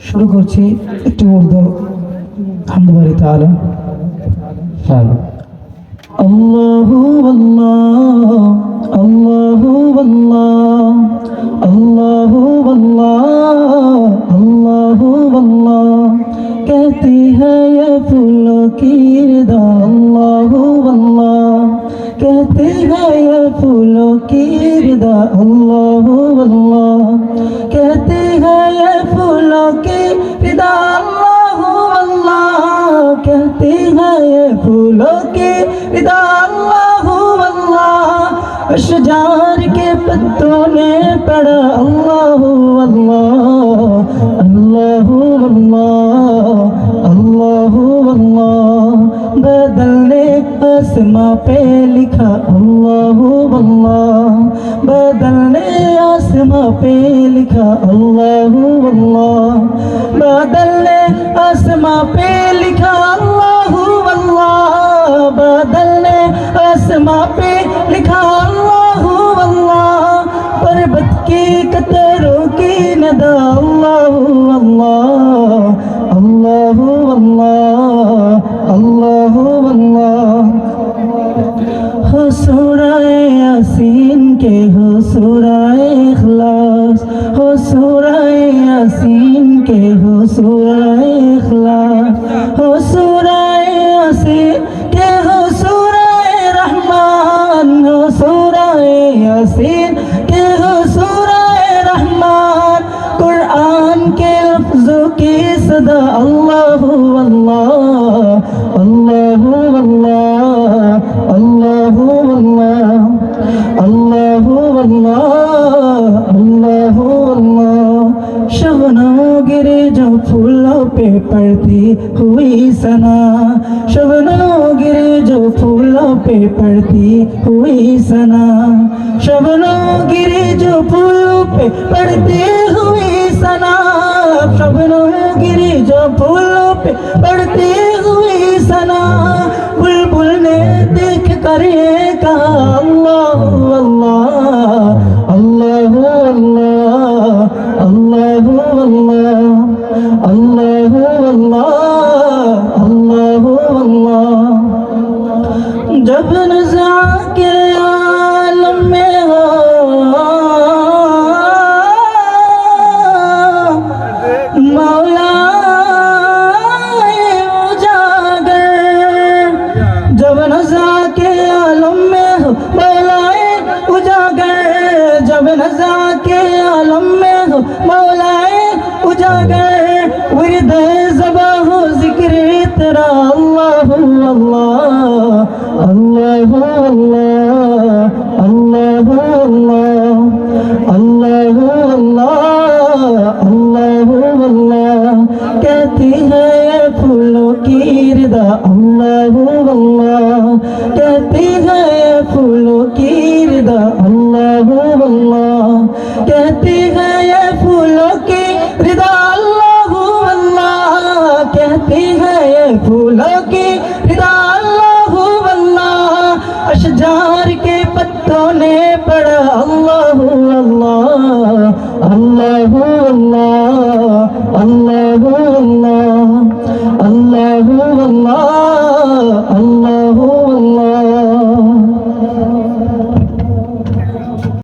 শুরু করছি একটু বলতো হামদবাড়ি তালা আল্লাহ আল্লাহ আল্লাহ আল্লাহ আল্লাহ আল্লাহ আল্লাহ আল্লাহ। कहती है ये लोके पिता अल्लाह अल्लाह अशजार के पत्तों में पड़ा अल्लाह अल्लाह अल्लाह अल्लाह अल्लाह अल्लाह बदलने आसमां पे लिखा अल्लाह अल्लाह बदलने आसमां पे लिखा अल्लाह अल्लाह बदलने आसमां पे लिखा अल्लाह شهادة الله الله الله الله الله الله হসুরায় আসিন কে হসুরায় ইখলাস হসুরায় আসিন কে হসুরায় गिरे जो फूलों पे पड़ती हुई सना शबनम गिरे जो फूलों पे पड़ती हुई सना शबनम गिरे जो फूलों पे তারে কা के आलम में हो मौलाए उजागर विरद जबा हो जिक्र तेरा अल्लाह अल्लाह अल्लाह अल्लाह अल्लाह अल्लाह अल्लाह अल्लाह अल्लाह अल्लाह कहती है कहते है ये फूलों की रिदा, अल्लाह अल्लाह। कहती है ये फूलों की रिदा, अल्लाह अल्लाह। अशजार के पत्तों ने पढ़ा, अल्लाह अल्लाह। अल्लाह अल्लाह। अल्लाह अल्लाह। अल्लाह अल्लाह। अल्लाह